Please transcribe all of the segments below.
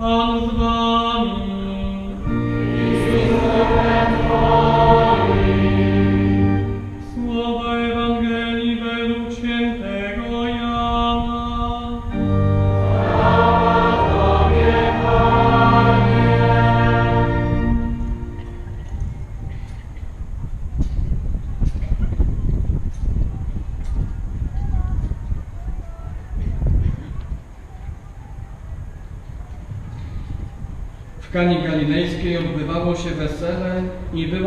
Pan.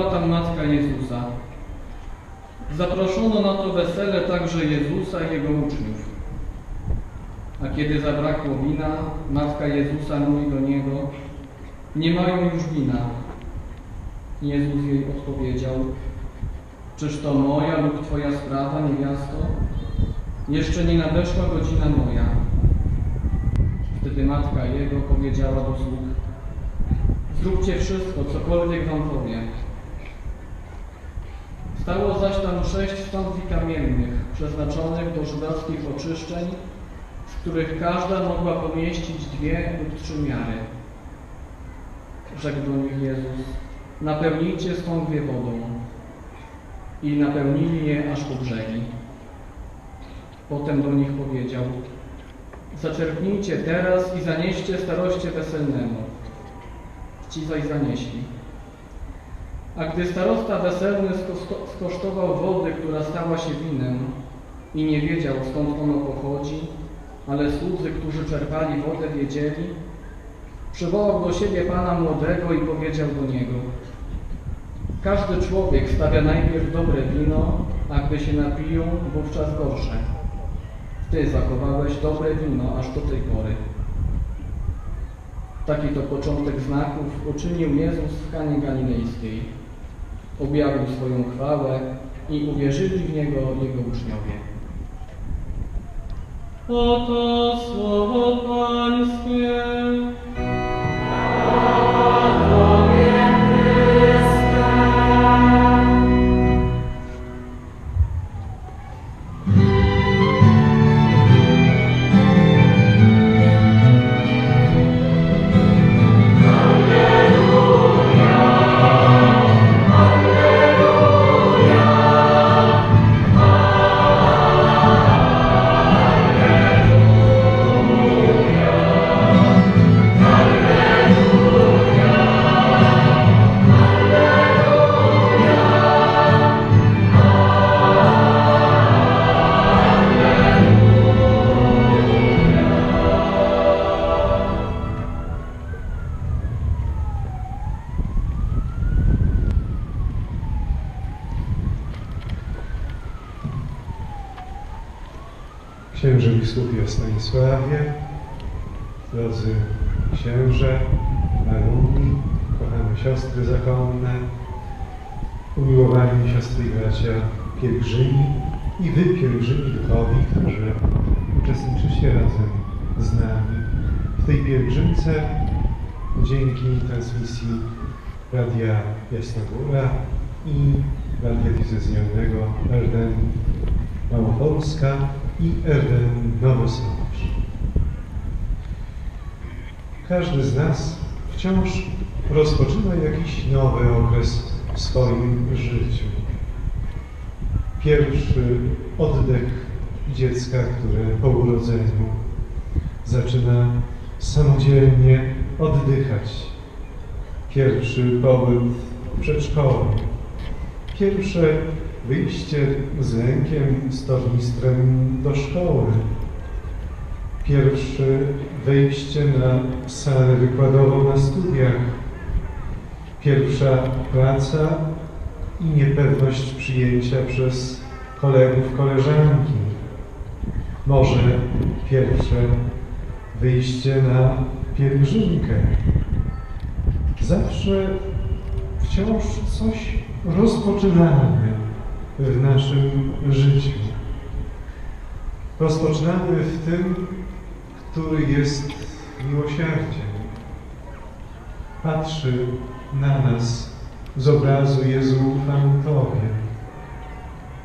Była tam matka Jezusa. Zaproszono na to wesele także Jezusa i Jego uczniów. A kiedy zabrakło wina, matka Jezusa mówi do Niego, nie mają już wina. Jezus jej odpowiedział, czyż to moja lub Twoja sprawa, niewiasto? Jeszcze nie nadeszła godzina moja. Wtedy matka Jego powiedziała do sług, Zróbcie wszystko, cokolwiek wam powiem. Stało zaś tam sześć stąpwi kamiennych, przeznaczonych do żydowskich oczyszczeń, z których każda mogła pomieścić dwie lub trzy miary. Rzekł do nich Jezus, napełnijcie stąpwie wodą. I napełnili je aż po brzegi. Potem do nich powiedział, zaczerpnijcie teraz i zanieście staroście weselnemu ci zaś zanieśli. A gdy starosta weselny skosztował wody, która stała się winem i nie wiedział skąd ono pochodzi, ale słudzy, którzy czerpali wodę, wiedzieli, przywołał do siebie pana młodego i powiedział do niego Każdy człowiek stawia najpierw dobre wino, a gdy się napiją, wówczas gorsze. Ty zachowałeś dobre wino aż do tej pory. Taki to początek znaków uczynił Jezus w Kanie Galilejskiej. Objawił swoją chwałę i uwierzyli w Niego Jego uczniowie. Oto słowo Pańskie. Drodzy księże, alumni, kochane siostry zakonne, umiłowani siostry i bracia pielgrzymi i wy pielgrzymi duchowi, którzy uczestniczycie razem z nami w tej pielgrzymce dzięki transmisji Radia Jasna Góra i Radia Diecezjalnego RDN Małopolska i RDN Nowosącz. Każdy z nas wciąż rozpoczyna jakiś nowy okres w swoim życiu. Pierwszy oddech dziecka, które po urodzeniu zaczyna samodzielnie oddychać. Pierwszy pobyt w przedszkolu. Pierwsze wyjście z lękiem, z tornistrem do szkoły. Pierwsze wejście na salę wykładową na studiach. Pierwsza praca i niepewność przyjęcia przez kolegów, koleżanki. Może pierwsze wyjście na pielgrzymkę. Zawsze wciąż coś rozpoczynamy w naszym życiu. Rozpoczynamy w tym, który jest miłosierdziem. Patrzy na nas z obrazu Jezu ufam Tobie.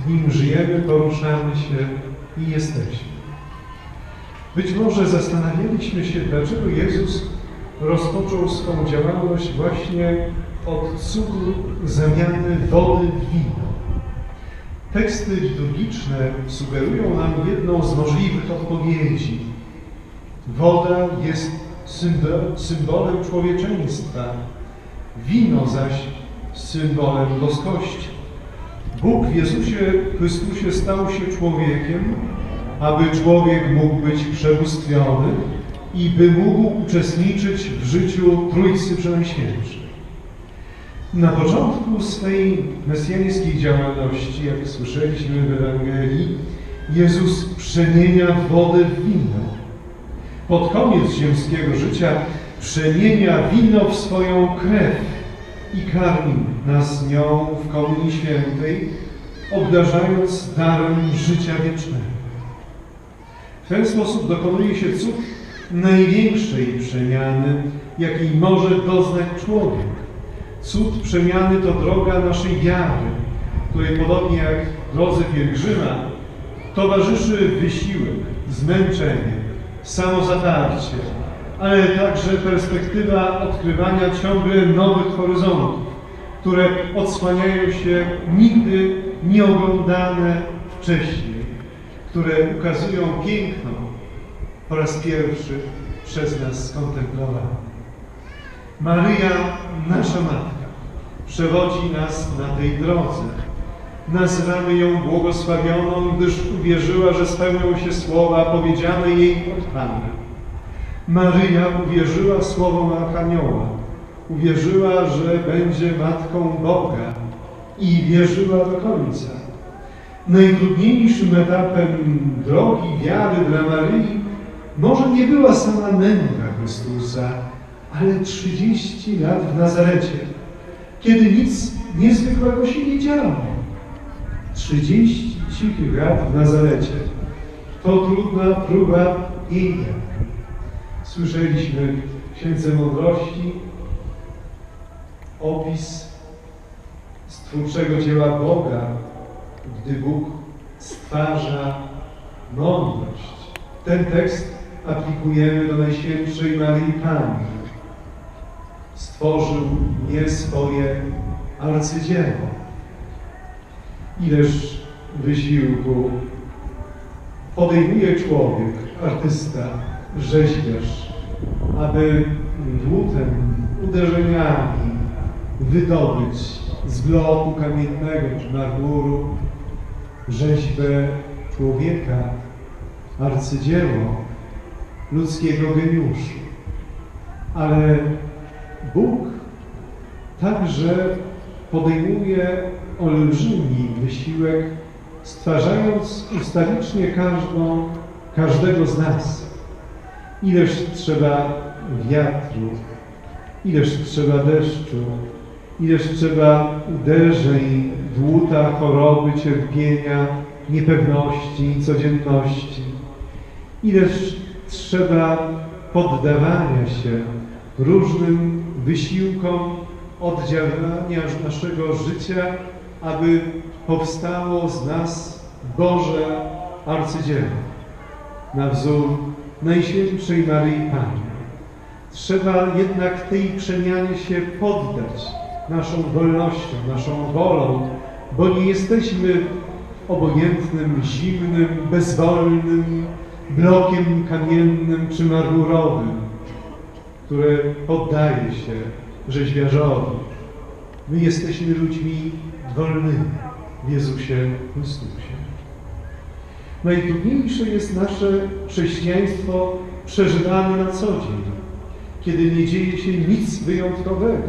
W nim żyjemy, poruszamy się i jesteśmy. Być może zastanawialiśmy się, dlaczego Jezus rozpoczął swą działalność właśnie od cukru zamiany wody w wino. Teksty liturgiczne sugerują nam jedną z możliwych odpowiedzi. Woda jest symbol, symbolem człowieczeństwa, wino zaś symbolem boskości. Bóg w Jezusie Chrystusie stał się człowiekiem, aby człowiek mógł być przebóstwiony i by mógł uczestniczyć w życiu Trójcy Przenajświętszej. Na początku swej mesjańskiej działalności, jak słyszeliśmy w Ewangelii, Jezus przemienia wodę w wino. Pod koniec ziemskiego życia przemienia wino w swoją krew i karmi nas nią w Komunii Świętej, obdarzając darem życia wiecznego. W ten sposób dokonuje się cud największej przemiany, jakiej może doznać człowiek. Cud przemiany to droga naszej wiary, której podobnie jak drodze pielgrzyma towarzyszy wysiłek, zmęczenie, samozatarcie, ale także perspektywa odkrywania ciągle nowych horyzontów, które odsłaniają się nigdy nieoglądane wcześniej, które ukazują piękno po raz pierwszy przez nas skontemplowany. Maryja, nasza Matka, przewodzi nas na tej drodze. Nazywamy ją błogosławioną, gdyż uwierzyła, że spełnią się słowa powiedziane jej od Pana. Maryja uwierzyła słowom Archanioła. Uwierzyła, że będzie Matką Boga i wierzyła do końca. Najtrudniejszym etapem drogi wiary dla Maryi może nie była sama męka Chrystusa, ale 30 lat w Nazarecie, kiedy nic niezwykłego się nie działo. 30 cichych lat w Nazarecie to trudna próba wiary. Słyszeliśmy w Księdze Mądrości opis stwórczego dzieła Boga, gdy Bóg stwarza mądrość. Ten tekst aplikujemy do Najświętszej Maryi Panny. Stworzył nie swoje arcydzieło. Ileż wysiłku podejmuje człowiek, artysta, rzeźbiarz, aby dłutem, uderzeniami wydobyć z bloku kamiennego czy marmuru rzeźbę człowieka, arcydzieło ludzkiego geniuszu. Ale Bóg także podejmuje olbrzymi wysiłek, stwarzając ustawicznie każdą, każdego z nas. Ileż trzeba wiatru, ileż trzeba deszczu, ileż trzeba uderzeń, dłuta, choroby, cierpienia, niepewności, codzienności. Ileż trzeba poddawania się różnym wysiłkom oddziaływania naszego życia, aby powstało z nas Boże arcydzieło na wzór Najświętszej Maryi Panny. Trzeba jednak tej przemianie się poddać naszą wolnością, naszą wolą, bo nie jesteśmy obojętnym, zimnym, bezwolnym blokiem kamiennym czy marmurowym, które poddaje się rzeźbiarzowi. My jesteśmy ludźmi wolnymi w Jezusie Chrystusie. Najtrudniejsze jest nasze chrześcijaństwo przeżywane na co dzień, kiedy nie dzieje się nic wyjątkowego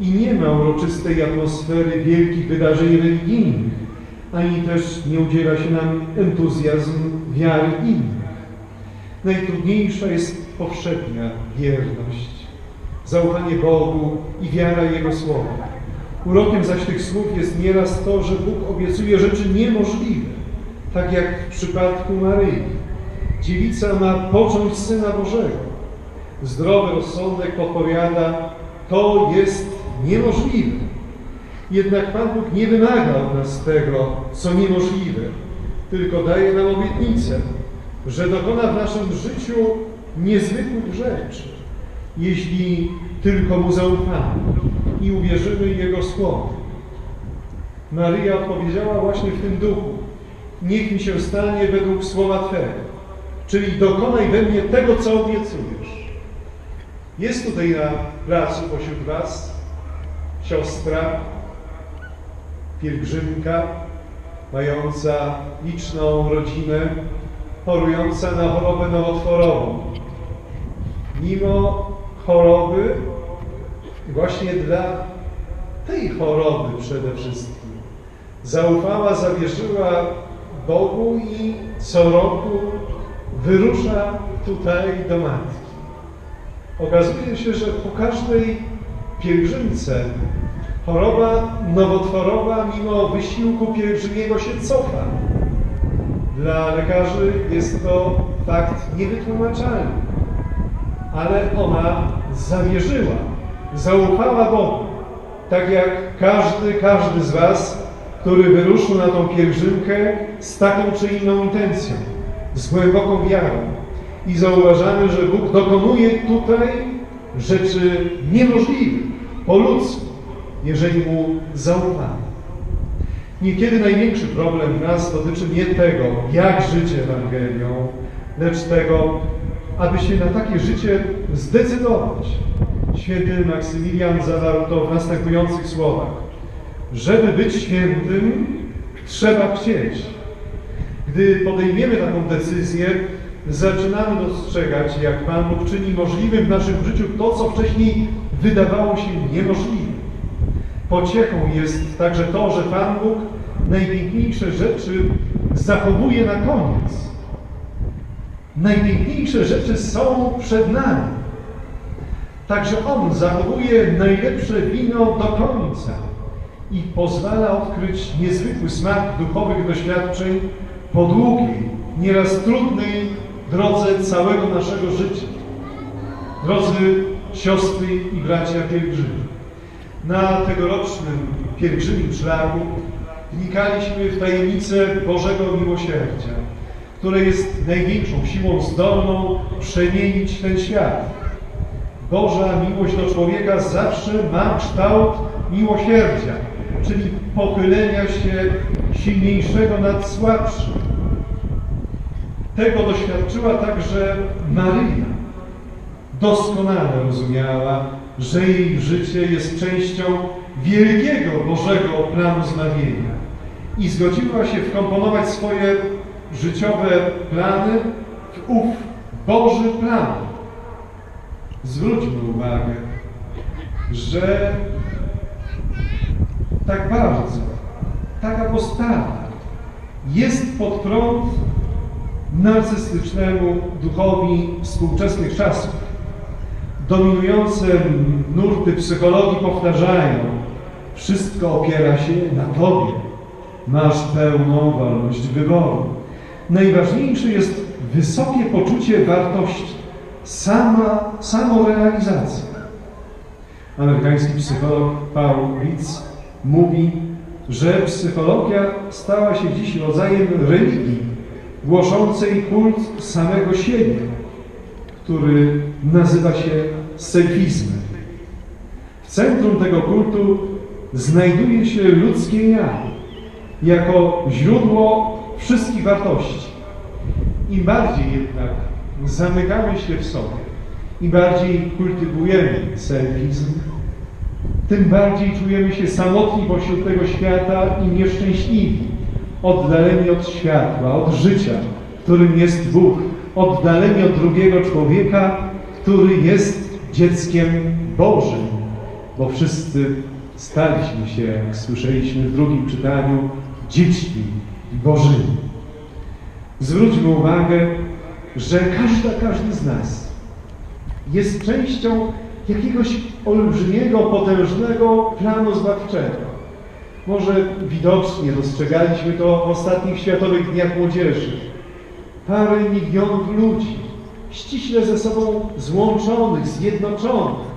i nie ma uroczystej atmosfery wielkich wydarzeń religijnych, ani też nie udziela się nam entuzjazm wiary innych. Najtrudniejsza jest powszednia wierność, zaufanie Bogu i wiara Jego Słowa. Urokiem zaś tych słów jest nieraz to, że Bóg obiecuje rzeczy niemożliwe, tak jak w przypadku Maryi. Dziewica ma począć Syna Bożego. Zdrowy rozsądek podpowiada, to jest niemożliwe. Jednak Pan Bóg nie wymaga od nas tego, co niemożliwe, tylko daje nam obietnicę, że dokona w naszym życiu niezwykłych rzeczy. jeśli tylko Mu zaufamy i uwierzymy Jego słowu. Maryja odpowiedziała właśnie w tym duchu. Niech mi się stanie według słowa Twego, czyli dokonaj we mnie tego, co obiecujesz. Jest tutaj na placu pośród Was siostra, pielgrzymka, mająca liczną rodzinę, chorująca na chorobę nowotworową. Mimo choroby, właśnie dla tej choroby przede wszystkim, zaufała, zawierzyła Bogu i co roku wyrusza tutaj do Matki. Okazuje się, że po każdej pielgrzymce choroba nowotworowa mimo wysiłku pielgrzymiego się cofa. Dla lekarzy jest to fakt niewytłumaczalny, ale ona zawierzyła, zaufała Bogu, tak jak każdy, każdy z Was, który wyruszył na tą pielgrzymkę z taką czy inną intencją, z głęboką wiarą. I zauważamy, że Bóg dokonuje tutaj rzeczy niemożliwych, po ludzku, jeżeli Mu zaufamy. Niekiedy największy problem nas dotyczy nie tego, jak żyć Ewangelią, lecz tego, aby się na takie życie zdecydować. Święty Maksymilian zawarł to w następujących słowach. Żeby być świętym, trzeba chcieć. Gdy podejmiemy taką decyzję, zaczynamy dostrzegać, jak Pan Bóg czyni możliwym w naszym życiu to, co wcześniej wydawało się niemożliwe. Pociechą jest także to, że Pan Bóg najpiękniejsze rzeczy zachowuje na koniec. Najpiękniejsze rzeczy są przed nami. Także On zachowuje najlepsze wino do końca i pozwala odkryć niezwykły smak duchowych doświadczeń po długiej, nieraz trudnej drodze całego naszego życia. Drodzy siostry i bracia pielgrzymi, na tegorocznym pielgrzymim szlaku wnikaliśmy w tajemnicę Bożego Miłosierdzia, które jest największą siłą zdolną przemienić ten świat. Boża miłość do człowieka zawsze ma kształt miłosierdzia, czyli pochylenia się silniejszego nad słabszym. Tego doświadczyła także Maryja. Doskonale rozumiała, że jej życie jest częścią wielkiego Bożego planu zbawienia i zgodziła się wkomponować swoje życiowe plany w ów Boży plan. Zwróćmy uwagę, że tak bardzo taka postawa jest pod prąd narcystycznemu duchowi współczesnych czasów. Dominujące nurty psychologii powtarzają, wszystko opiera się na Tobie. Masz pełną wolność wyboru. Najważniejsze jest wysokie poczucie wartości, sama, samorealizacja. Amerykański psycholog Paul Ritz mówi, że psychologia stała się dziś rodzajem religii, głoszącej kult samego siebie, który nazywa się selfizmem. W centrum tego kultu znajduje się ludzkie ja, jako źródło wszystkich wartości. Im bardziej jednak zamykamy się w sobie, im bardziej kultywujemy selfizm, tym bardziej czujemy się samotni pośród tego świata i nieszczęśliwi, oddaleni od światła, od życia, którym jest Bóg, oddaleni od drugiego człowieka, który jest dzieckiem Bożym, bo wszyscy staliśmy się, jak słyszeliśmy w drugim czytaniu, dziećmi Bożymi. Zwróćmy uwagę, że każda, każdy z nas jest częścią jakiegoś olbrzymiego, potężnego planu zbawczego. Może widocznie dostrzegaliśmy to w ostatnich Światowych Dniach Młodzieży. Parę milionów ludzi, ściśle ze sobą złączonych, zjednoczonych.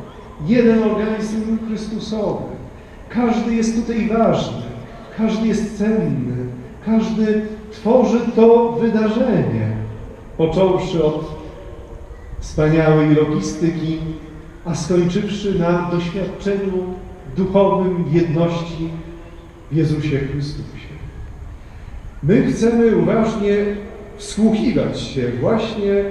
Jeden organizm Chrystusowy. Każdy jest tutaj ważny, każdy jest cenny, każdy tworzy to wydarzenie. Począwszy od wspaniałej logistyki, a skończywszy na doświadczeniu duchowym jedności w Jezusie Chrystusie. My chcemy uważnie wsłuchiwać się właśnie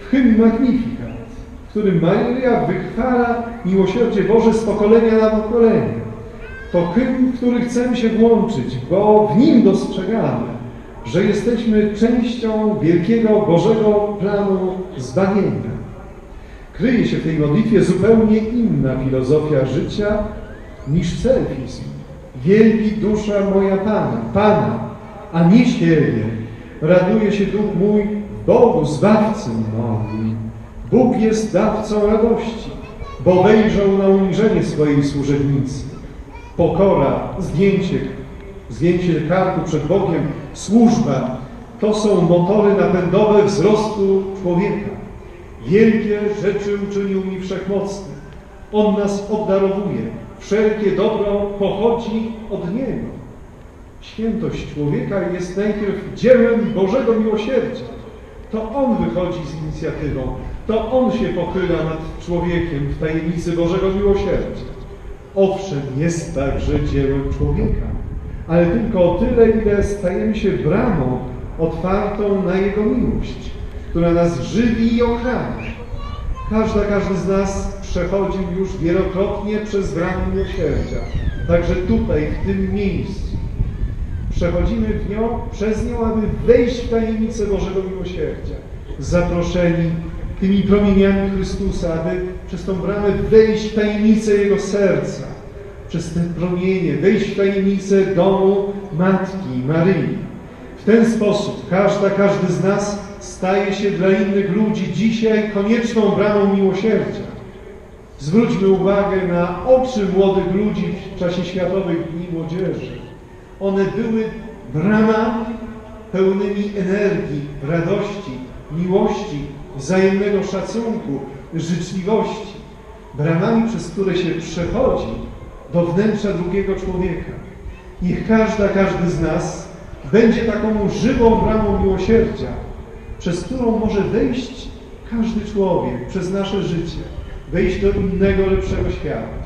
w hymn Magnificat, w którym Maria wychwala miłosierdzie Boże z pokolenia na pokolenie. To hymn, w który chcemy się włączyć, bo w nim dostrzegamy, że jesteśmy częścią wielkiego Bożego planu zbawienia. Kryje się w tej modlitwie zupełnie inna filozofia życia niż selfizm. Wielbi dusza moja Pana, Pana, a nie siebie. Raduje się duch mój Bogu, Zbawcy moim. Bóg jest dawcą radości, bo wejrzał na uniżenie swojej służebnicy. Pokora, zdjęcie, zdjęcie karku przed Bogiem, służba, to są motory napędowe wzrostu człowieka. Wielkie rzeczy uczynił mi wszechmocny. On nas obdarowuje. Wszelkie dobro pochodzi od Niego. Świętość człowieka jest najpierw dziełem Bożego miłosierdzia. To On wychodzi z inicjatywą. To On się pochyla nad człowiekiem w tajemnicy Bożego miłosierdzia. Owszem, jest także dziełem człowieka, ale tylko o tyle, ile stajemy się bramą otwartą na Jego miłość, która nas żywi i ochrania. Każda, każdy z nas przechodził już wielokrotnie przez bramę miłosierdzia, także tutaj, w tym miejscu. Przechodzimy w nią, przez nią, aby wejść w tajemnicę Bożego Miłosierdzia. Zaproszeni tymi promieniami Chrystusa, aby przez tą bramę wejść w tajemnicę Jego serca. Przez te promienie wejść w tajemnicę domu Matki Maryi. W ten sposób każda, każdy z nas staje się dla innych ludzi dzisiaj konieczną bramą miłosierdzia. Zwróćmy uwagę na oczy młodych ludzi w czasie Światowych Dni Młodzieży. One były bramami pełnymi energii, radości, miłości, wzajemnego szacunku, życzliwości. Bramami, przez które się przechodzi do wnętrza drugiego człowieka. Niech każda, każdy z nas będzie taką żywą bramą miłosierdzia, przez którą może wejść każdy człowiek przez nasze życie, wejść do innego, lepszego świata,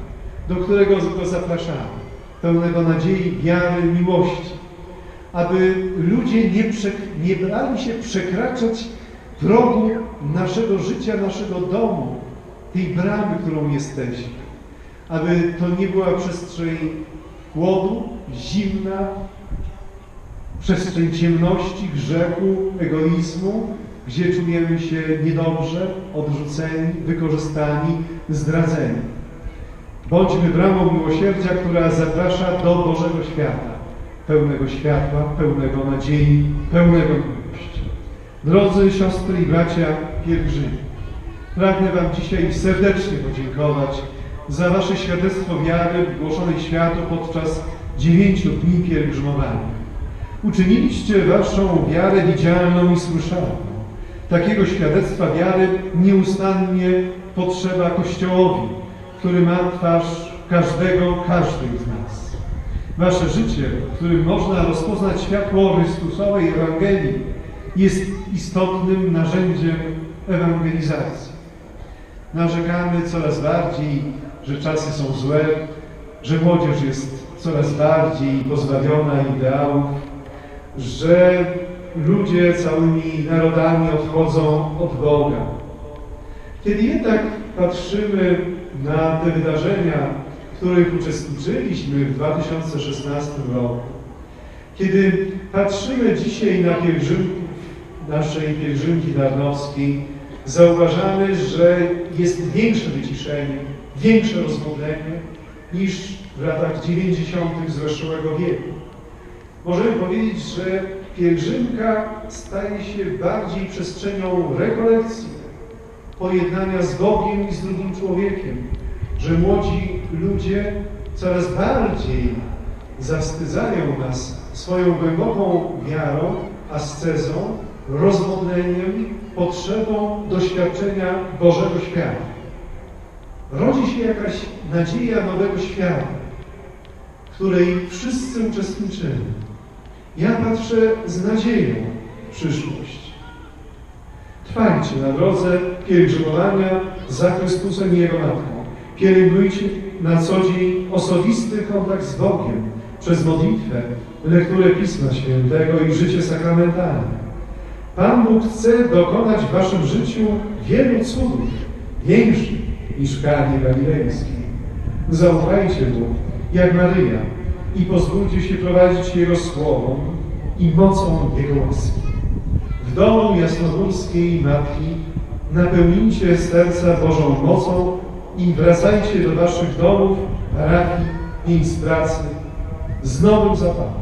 do którego go zapraszamy, pełnego nadziei, wiary, miłości, aby ludzie nie, nie brali się przekraczać progu naszego życia, naszego domu, tej bramy, którą jesteśmy. Aby to nie była przestrzeń głodu, zimna, przestrzeń ciemności, grzechu, egoizmu, gdzie czujemy się niedobrze, odrzuceni, wykorzystani, zdradzeni. Bądźmy bramą miłosierdzia, która zaprasza do Bożego świata, pełnego światła, pełnego nadziei, pełnego miłości. Drodzy siostry i bracia pielgrzymi, pragnę Wam dzisiaj serdecznie podziękować za Wasze świadectwo wiary głoszonej światu podczas dziewięciu dni pielgrzymowania. Uczyniliście Waszą wiarę widzialną i słyszalną. Takiego świadectwa wiary nieustannie potrzeba Kościołowi, który ma twarz każdego, każdej z nas. Wasze życie, w którym można rozpoznać światło Chrystusowej Ewangelii, jest istotnym narzędziem ewangelizacji. Narzekamy coraz bardziej, że czasy są złe, że młodzież jest coraz bardziej pozbawiona ideałów, że ludzie całymi narodami odchodzą od Boga. Kiedy jednak patrzymy na te wydarzenia, w których uczestniczyliśmy w 2016 roku, kiedy patrzymy dzisiaj na pielgrzymków naszej pielgrzymki darnowskiej, zauważamy, że jest większe wyciszenie, większe rozmodlenie niż w latach 90. zeszłego wieku. Możemy powiedzieć, że pielgrzymka staje się bardziej przestrzenią rekolekcji, pojednania z Bogiem i z drugim człowiekiem, że młodzi ludzie coraz bardziej zastydzają nas swoją głęboką wiarą, ascezą, rozmodleniem, potrzebą doświadczenia Bożego świata. Rodzi się jakaś nadzieja nowego świata, w której wszyscy uczestniczymy. Ja patrzę z nadzieją w przyszłość. Trwajcie na drodze pielgrzymowania za Chrystusem i Jego Matką. Pielęgnujcie na co dzień osobisty kontakt z Bogiem przez modlitwę, lekturę Pisma Świętego i życie sakramentalne. Pan Bóg chce dokonać w waszym życiu wielu cudów, większych niż w Kanie Galilejskiej. Zaufajcie Mu, jak Maryja, i pozwólcie się prowadzić Jego słowom i mocą Jego łaski. W domu jasnogórskiej Matki napełnijcie serca Bożą mocą i wracajcie do waszych domów, parafii, miejsc pracy z nowym zapałem.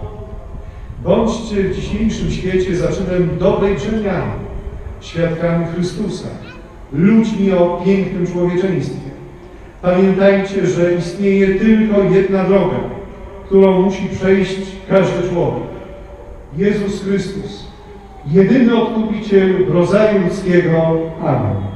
Bądźcie w dzisiejszym świecie zaczynem dobrej przemiany, świadkami Chrystusa, ludźmi o pięknym człowieczeństwie. Pamiętajcie, że istnieje tylko jedna droga, którą musi przejść każdy człowiek. Jezus Chrystus, jedyny odkupiciel rodzaju ludzkiego. Amen.